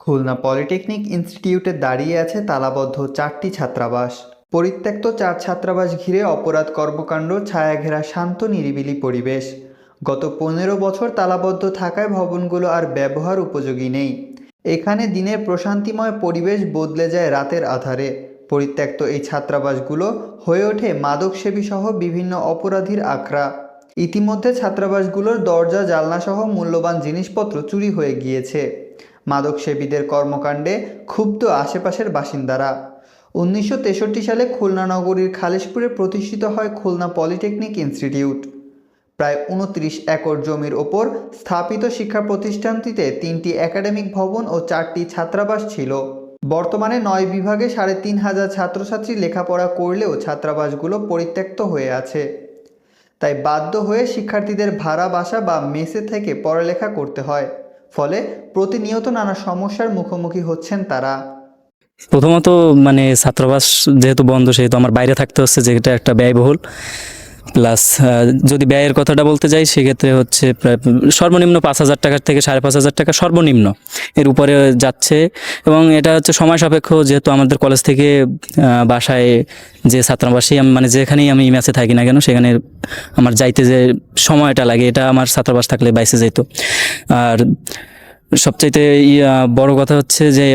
Khulna polytechnic ইনস্টিটিউটে দাঁড়িয়ে আছে তালাবদ্ধ চারটি ছাত্রাবাস। পরিত্যক্ত চার ছাত্রাবাস ঘিরে অপরাধ কর্মকাণ্ড ছায়া ঘেরা শান্ত, নিরিবিলি পরিবেশ। গত পনেরো বছর তালাবদ্ধ থাকায় ভবনগুলো আর ব্যবহার উপযোগী নেই। এখানে দিনের প্রশান্তিময় পরিবেশ বদলে যায় রাতের আধারে। পরিত্যক্ত এই ছাত্রাবাসগুলো হয়ে ওঠে মাদকসেবী সহ বিভিন্ন অপরাধীর আখড়া। ইতিমধ্যে ছাত্রাবাসগুলোর দরজা জালনাসহ মূল্যবান জিনিসপত্র চুরি হয়ে গিয়েছে। মাদকসেবীদের কর্মকাণ্ডে ক্ষুব্ধ আশেপাশের বাসিন্দারা। উনিশশো তেষট্টি সালে খুলনা নগরীর খালিশপুরে প্রতিষ্ঠিত হয় খুলনা পলিটেকনিক ইনস্টিটিউট। প্রায় উনত্রিশ একর জমির ওপর স্থাপিত শিক্ষা প্রতিষ্ঠানটিতে তিনটি একাডেমিক ভবন ও চারটি ছাত্রাবাস ছিল। বর্তমানে নয় বিভাগে সাড়ে তিন হাজার ছাত্রছাত্রী লেখাপড়া করলেও ছাত্রাবাসগুলো পরিত্যক্ত হয়ে আছে। তাই বাধ্য হয়ে শিক্ষার্থীদের ভাড়া বাসা বা মেসে থেকে পড়ালেখা করতে হয়। ফলে প্রতিনিয়ত নানা সমস্যার মুখোমুখি হচ্ছেন তারা। প্রথমত মানে ছাত্রাবাস যেহেতু বন্ধ, সেহেতু আমার বাইরে থাকতে হচ্ছে যেটা একটা ব্যয়বহুল। প্লাস যদি ব্যয়ের কথাটা বলতে যাই, সেক্ষেত্রে হচ্ছে প্রায় সর্বনিম্ন পাঁচ হাজার টাকার থেকে সাড়ে পাঁচ হাজার টাকা সর্বনিম্ন এর উপরে যাচ্ছে। এবং এটা হচ্ছে সময় সাপেক্ষ, যেহেতু আমাদের কলেজ থেকে বাসায় যে ছাত্রাবাসী মানে যেখানেই আমি ম্যাচে থাকি না কেন, সেখানে আমার যাইতে যে সময়টা লাগে, এটা আমার ছাত্রাবাস থাকলে বাইসে যেত আর সবচাইতে বড় কথা হচ্ছে যে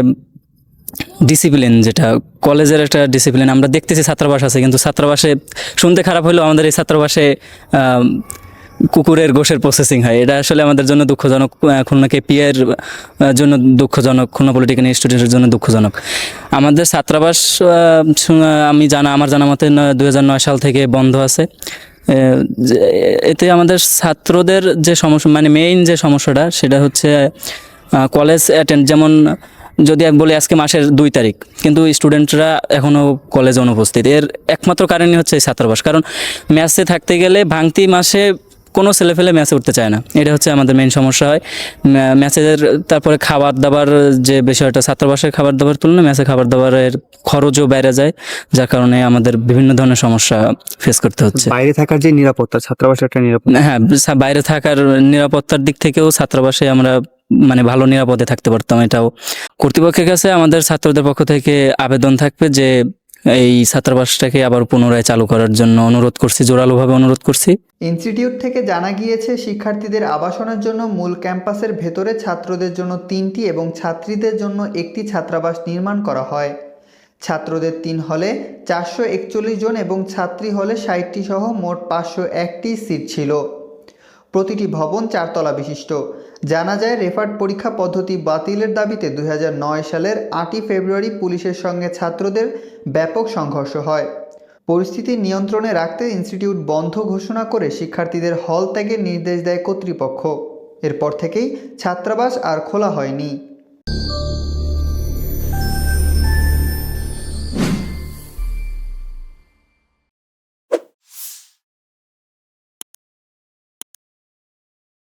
ডিসিপ্লিন যেটা, কলেজের একটা ডিসিপ্লিন আমরা দেখতেছি ছাত্রাবাস আছে, কিন্তু ছাত্রাবাসে শুনতে খারাপ হলেও আমাদের এই ছাত্রাবাসে কুকুরের গোশের প্রসেসিং হয়। এটা আসলে আমাদের জন্য দুঃখজনক খুলনা কেপিআর জন্য দুঃখজনক খুলনা পলিটেকনিক স্টুডেন্টের জন্য দুঃখজনক। আমাদের ছাত্রাবাস আমি জানা, আমার জানা মতে দু সাল থেকে বন্ধ আছে। এতে আমাদের ছাত্রদের যে সমস্যা মানে মেইন যে সমস্যাটা, সেটা হচ্ছে কলেজ অ্যাটেন্ড যেমন যদি এক বলি আজকে মাসের দুই তারিখ কিন্তু স্টুডেন্টরা এখনও কলেজে অনুপস্থিত। এর একমাত্র কারণই হচ্ছে ছাত্রাবাস। কারণ ম্যাচে থাকতে গেলে ভাঙতি মাসে কোনো ছেলে ফেলে ম্যাচে উঠতে চায় না। এটা হচ্ছে আমাদের মেন সমস্যা হয়। ম্যা- ম্যাচের তারপরে খাবার দাবার যে বিষয়টা ছাত্রাবাসের খাবার দাবার তুলনায় ম্যাচে খাবার দাবারের খরচও বেড়ে যায় যার কারণে আমাদের বিভিন্ন ধরনের সমস্যা ফেস করতে হচ্ছে। বাইরে থাকার যে নিরাপত্তা ছাত্রাবাসের একটা নিরাপত্তা। হ্যাঁ বাইরে থাকার নিরাপত্তার দিক থেকেও ছাত্রাবাসে আমরা মানে ভালো নিরাপদে থাকতে পারতাম এটাও। কর্তৃপক্ষের কাছে আমাদের ছাত্রদের পক্ষ থেকে আবেদন থাকবে যে এই ছাত্রাবাসটাকে আবার পুনরায় চালু করার জন্য অনুরোধ করছি, জোরালোভাবে অনুরোধ করছি। ইনস্টিটিউট থেকে জানা গিয়েছে, শিক্ষার্থীদের আবাসনের জন্য মূল ক্যাম্পাসের ভেতরে ছাত্রদের জন্য তিনটি এবং ছাত্রীদের জন্য একটি ছাত্রাবাস নির্মাণ করা হয়। ছাত্রদের তিন হলে চারশো একচল্লিশ জন এবং ছাত্রী হলে ষাটটি সহ মোট পাঁচশো একটি সিট ছিল। প্রতিটি ভবন চারতলা বিশিষ্ট। জানা যায়, রেফার্ড পরীক্ষা পদ্ধতি বাতিলের দাবিতে দু হাজার নয় সালের আটই ফেব্রুয়ারি পুলিশের সঙ্গে ছাত্রদের ব্যাপক সংঘর্ষ হয়। পরিস্থিতি নিয়ন্ত্রণে রাখতে ইনস্টিটিউট বন্ধ ঘোষণা করে শিক্ষার্থীদের হল ত্যাগের নির্দেশ দেয় কর্তৃপক্ষ। এরপর থেকেই ছাত্রাবাস আর খোলা হয়নি।